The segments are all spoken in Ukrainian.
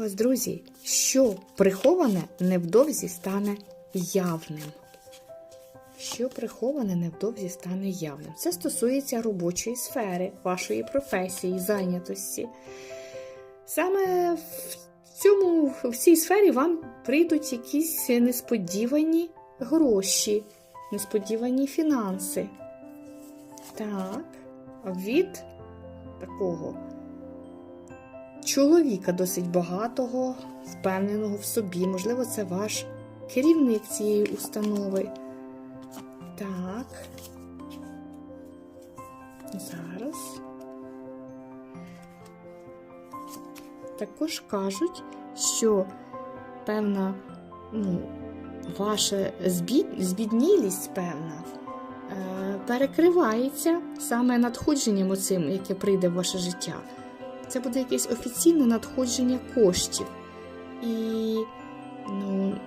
вас, друзі, що приховане невдовзі стане явним. Що приховане невдовзі стане явним. Це стосується робочої сфери, вашої професії, зайнятості. Саме в цьому, в цій сфері вам прийдуть якісь несподівані гроші, несподівані фінанси. Так, від такого чоловіка досить багатого, впевненого в собі. Можливо, це ваш керівник цієї установи. Так. Зараз. Також кажуть, що певна, ну, ваша збід... збіднілість, певна, е, перекривається саме надходженням оцим, яке прийде в ваше життя. Це буде якесь офіційне надходження коштів. І, ну,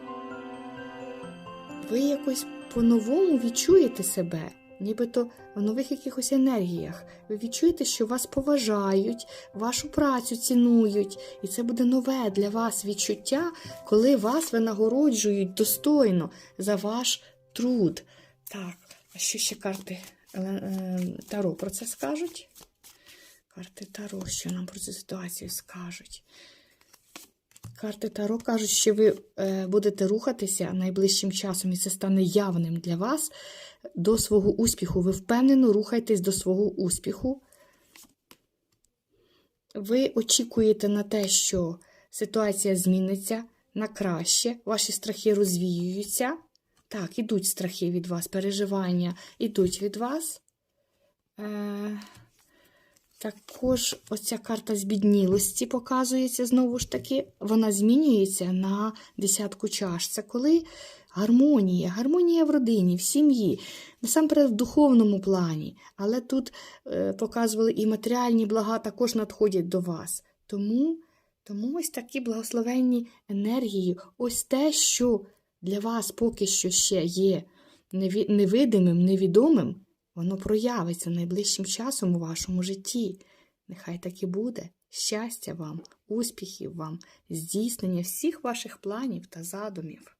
ви якось по-новому відчуєте себе, нібито в нових якихось енергіях. Ви відчуєте, що вас поважають, вашу працю цінують, і це буде нове для вас відчуття, коли вас винагороджують достойно за ваш труд. Так, а що ще карти е, Таро про це скажуть? Карти Таро, що нам про цю ситуацію скажуть? Карти Таро кажуть, що ви е, будете рухатися найближчим часом, і це стане явним для вас до свого успіху. Ви впевнено рухаєтесь до свого успіху. Ви очікуєте на те, що ситуація зміниться на краще, ваші страхи розвіюються. Так, ідуть страхи від вас, переживання ідуть від вас. Е, також оця карта збіднілості показується знову ж таки, вона змінюється на десятку чаш. Це коли гармонія, гармонія в родині, в сім'ї, насамперед в духовному плані. Але тут е, показували і матеріальні блага також надходять до вас. Тому, тому ось такі благословенні енергії, ось те, що для вас поки що ще є невидимим, невідомим. Воно проявиться найближчим часом у вашому житті. Нехай так і буде. Щастя вам, успіхів вам, здійснення всіх ваших планів та задумів.